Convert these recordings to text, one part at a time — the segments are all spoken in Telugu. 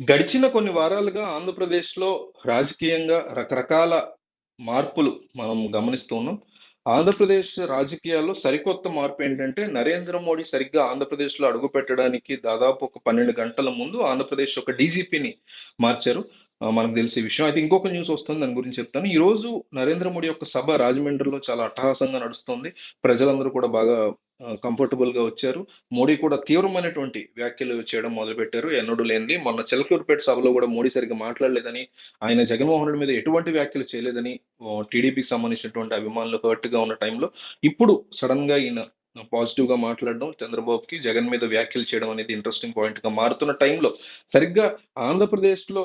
గడిచిన కొన్ని వారాలుగా ఆంధ్రప్రదేశ్‌లో రాజకీయంగా రకరకాల మార్పులు మనం గమనిస్తూ ఉన్నాం. ఆంధ్రప్రదేశ్ రాజకీయాల్లో సరికొత్త మార్పు ఏంటంటే నరేంద్ర మోడీ సరిగ్గా ఆంధ్రప్రదేశ్‌లో అడుగుపెట్టడానికి దాదాపు ఒక 12 గంటల ముందు ఆంధ్రప్రదేశ్ ఒక డీజీపీని మార్చారు. మనకు తెలిసే విషయం. అయితే ఇంకొక న్యూస్ వస్తుంది దాని గురించి చెప్తాను. ఈరోజు నరేంద్ర మోడీ యొక్క సభ రాజమండ్రిలో చాలా అట్టహాసంగా నడుస్తుంది. ప్రజలందరూ కూడా బాగా కంఫర్టబుల్‌గా వచ్చారు. మోడీ కూడా తీవ్రమైనటువంటి వ్యాఖ్యలు చేయడం మొదలుపెట్టారు. ఎన్నడూ లేనిది. మొన్న చెలకూరుపేట సభలో కూడా మోడీ సరిగ్గా మాట్లాడలేదని, ఆయన జగన్మోహన్ రెడ్డి మీద ఎటువంటి వ్యాఖ్యలు చేయలేదని టీడీపీకి సంబంధించినటువంటి అభిమానులు హర్ట్‌గా ఉన్న టైంలో, ఇప్పుడు సడన్గా ఈయన పాజిటివ్‌గా మాట్లాడడం చంద్రబాబుకి, జగన్ మీద వ్యాఖ్యలు చేయడం అనేది ఇంట్రెస్టింగ్ పాయింట్‌గా మారుతున్న టైంలో, సరిగ్గా ఆంధ్రప్రదేశ్‌లో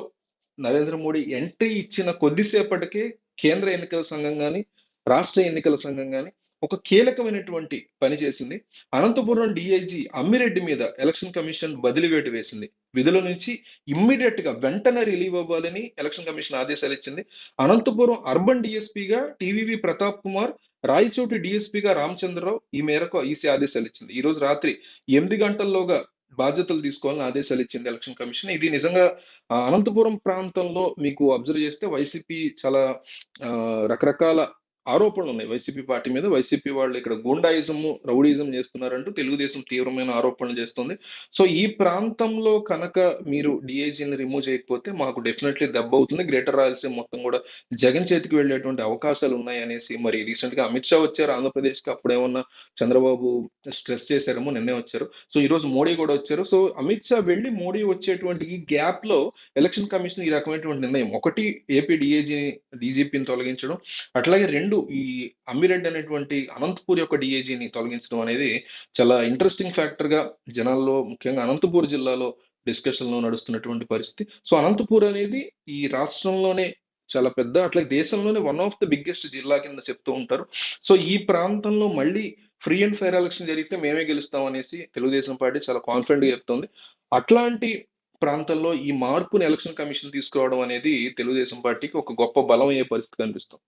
నరేంద్ర మోడీ ఎంట్రీ ఇచ్చిన కొద్దిసేపటికే కేంద్ర ఎన్నికల సంఘం కానీ రాష్ట్ర ఎన్నికల సంఘం కానీ ఒక కీలకమైనటువంటి పని చేసింది. అనంతపురం డిఐజీ అమ్మిరెడ్డి మీద ఎలక్షన్ కమిషన్ బదిలీ వేటు వేసింది. విధుల నుంచి ఇమ్మీడియేట్‌గా వెంటనే రిలీవ్ అవ్వాలని ఎలక్షన్ కమిషన్ ఆదేశాలు ఇచ్చింది అనంతపురం అర్బన్ డిఎస్పీగా టీవీవీ ప్రతాప్ కుమార్, రాయచోటి డిఎస్పీగా రామచంద్రరావు ఈ మేరకు ఈసీ ఆదేశాలు ఇచ్చింది ఈరోజు రాత్రి ఎనిమిది గంటల్లోగా బాధ్యతలు తీసుకోవాలని ఆదేశాలు ఇచ్చింది ఎలక్షన్ కమిషన్. ఇది నిజంగా అనంతపురం ప్రాంతంలో మీకు అబ్జర్వ్ చేస్తే వైసీపీ చాలా రకరకాల ఆరోపణలు ఉన్నాయి వైసీపీ పార్టీ మీద. వైసీపీ వాళ్ళు ఇక్కడ గుండాయిజం రౌడీజం చేస్తున్నారంటూ తెలుగుదేశం తీవ్రమైన ఆరోపణలు చేస్తుంది. సో, ఈ ప్రాంతంలో కనుక మీరు డిఐజీని రిమూవ్ చేయకపోతే మాకు డెఫినెట్‌లీ దెబ్బ అవుతుంది గ్రేటర్ రాయలసీమ మొత్తం కూడా జగన్ చేతికి వెళ్ళేటువంటి అనేసి మరి రీసెంట్గా అమిత్ షా వచ్చారు ఆంధ్రప్రదేశ్‌కి. అప్పుడేమన్నా చంద్రబాబు స్ట్రెస్ చేశారేమో నిన్నే వచ్చారు. సో, ఈ రోజు మోడీ కూడా వచ్చారు. సో, అమిత్ షా వెళ్ళి మోడీ వచ్చేటువంటి ఈ గ్యాప్లో ఎలక్షన్ కమిషన్ ఈ రకమైనటువంటి నిర్ణయం. ఒకటి ఏపీ డిఏజీ డీజీపీని తొలగించడం. అట్లాగే రెండు 2 ఈ అమ్మిరెడ్డి అనేటువంటి అనంతపూర్ యొక్క డిఏజీని తొలగించడం అనేది చాలా ఇంట్రెస్టింగ్ ఫ్యాక్టర్‌గా జనాల్లో ముఖ్యంగా అనంతపూర్ జిల్లాలో డిస్కషన్‌లో నడుస్తున్నటువంటి పరిస్థితి. సో, అనంతపూర్ అనేది ఈ రాష్ట్రంలోనే చాలా పెద్ద అట్లాగే దేశంలోనే వన్ ఆఫ్ ది బిగ్గెస్ట్ జిల్లా కింద చెప్తూ ఉంటారు. సో, ఈ ప్రాంతంలో మళ్ళీ ఫ్రీ అండ్ ఫైర్ ఎలక్షన్ జరిగితే మేమే గెలుస్తాం అనేసి తెలుగుదేశం పార్టీ చాలా కాన్ఫిడెంట్‌గా చెప్తోంది. అట్లాంటి ప్రాంతాల్లో ఈ మార్పుని ఎలక్షన్ కమిషన్ తీసుకోవడం అనేది తెలుగుదేశం పార్టీకి ఒక గొప్ప బలం అయ్యే పరిస్థితి కనిపిస్తుంది.